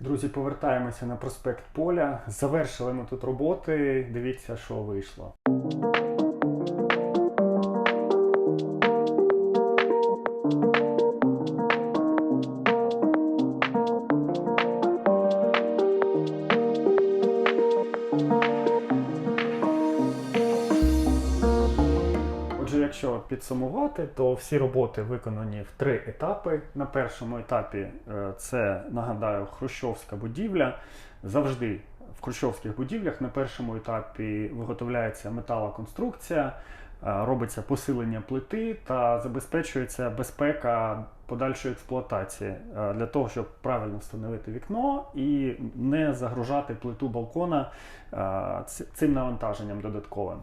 Друзі, повертаємося на проспект Поля. Завершили ми тут роботи. Дивіться, що вийшло. Якщо підсумувати, то всі роботи виконані в три етапи. На першому етапі е, це нагадаю хрущовська будівля. Завжди в хрущовських будівлях на першому етапі виготовляється металоконструкція, робиться посилення плити та забезпечується безпека подальшої експлуатації е, для того, щоб правильно встановити вікно і не загружати плиту балкона е, цим навантаженням додатковим.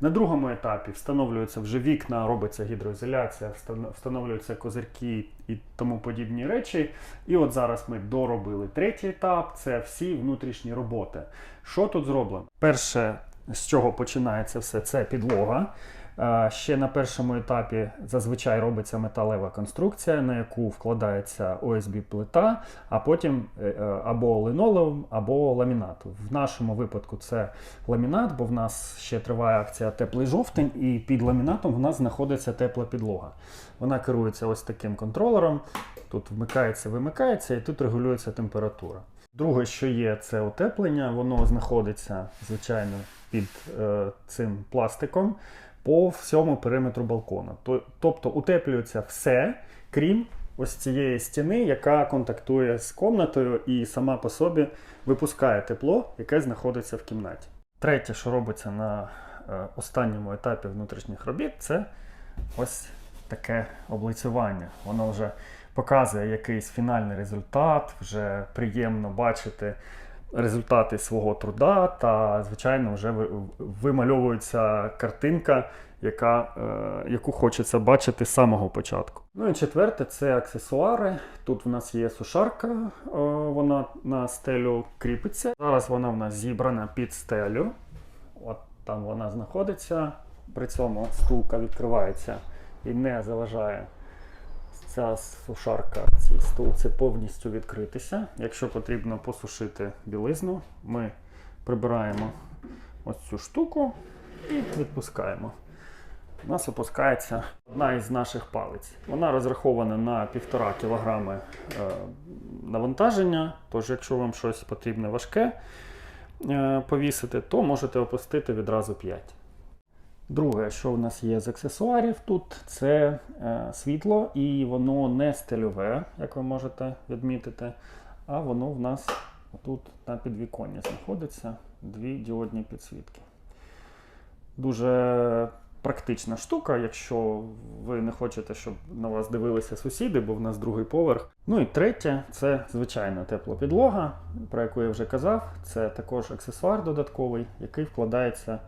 На другому етапі встановлюються вже вікна, робиться гідроізоляція, встановлюються козирки і тому подібні речі. І от зараз ми доробили третій етап це всі внутрішні роботи. Що тут зроблено? Перше, з чого починається все, це підлога. Е, Ще на першому етапі зазвичай робиться металева конструкція, на яку вкладається ОСБ плита, а потім е, е, або линолеум, або ламінат. В нашому випадку це ламінат, бо в нас ще триває акція теплий жовтень, і під ламінатом в нас знаходиться тепла підлога. Вона керується ось таким контролером. Тут вмикається, вимикається, і тут регулюється температура. Друге, що є, це утеплення. Воно знаходиться, звичайно, під е, цим пластиком по всьому периметру балкону. То- Тобто утеплюється все, крім ось цієї стіни, яка контактує з комнатою і сама по собі випускає тепло, яке знаходиться в кімнаті. Третє, що робиться на е, останньому етапі внутрішніх робіт, це ось таке облицювання. Воно вже показує якийсь фінальний результат, вже приємно бачити результати свого труда, та, звичайно, вже вимальовується картинка, яка, е, яку хочеться бачити з самого початку. Ну і четверте це аксесуари. Тут в нас є сушарка, е, вона на стелю кріпиться. Зараз вона в нас зібрана під стелю. От там вона знаходиться. При цьому стулка відкривається і не заважає ця сушарка цій стулці повністю відкритися. Якщо потрібно посушити білизну, ми прибираємо ось цю штуку і відпускаємо. У нас опускається одна із наших палиць. Вона розрахована на 1,5 кг е, навантаження. Тож, якщо вам щось потрібне важке е, повісити, то можете опустити відразу 5. Друге, що в нас є з аксесуарів тут, це е, світло, і воно не стильове, як ви можете відмітити, а воно в нас тут на підвіконні знаходиться дві діодні підсвітки. Дуже практична штука, якщо ви не хочете, щоб на вас дивилися сусіди, бо в нас другий поверх. Ну і третє, це звичайна тепла підлога, про яку я вже казав. Це також аксесуар додатковий, який вкладається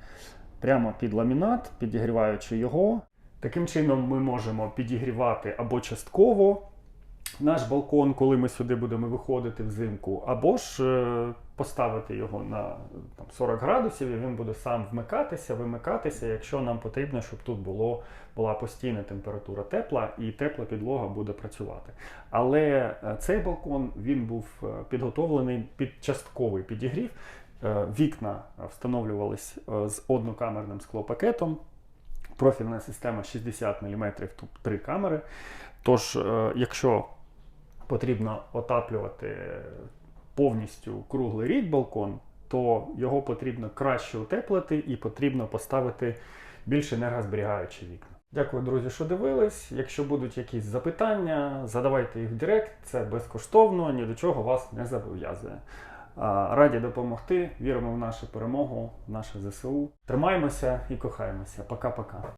прямо під ламінат, підігріваючи його. Таким чином ми можемо підігрівати або частково наш балкон, коли ми сюди будемо виходити взимку, або ж е, поставити його на там, 40 градусів, і він буде сам вмикатися, вимикатися, якщо нам потрібно, щоб тут було, була постійна температура тепла і тепла підлога буде працювати. Але е, цей балкон він був е, підготовлений під частковий підігрів. Е, Вікна встановлювались е, з однокамерним склопакетом. Профільна система 60 мм, тут три камери. Тож, е, якщо потрібно отаплювати повністю круглий рік балкон, то його потрібно краще утеплити і потрібно поставити більш енергозберігаючі вікна. Дякую, друзі, що дивились. Якщо будуть якісь запитання, задавайте їх в Директ, це безкоштовно, ні до чого вас не зобов'язує. Раді допомогти, віримо в нашу перемогу, в наше ЗСУ. Тримаємося і кохаємося. Пока-пока.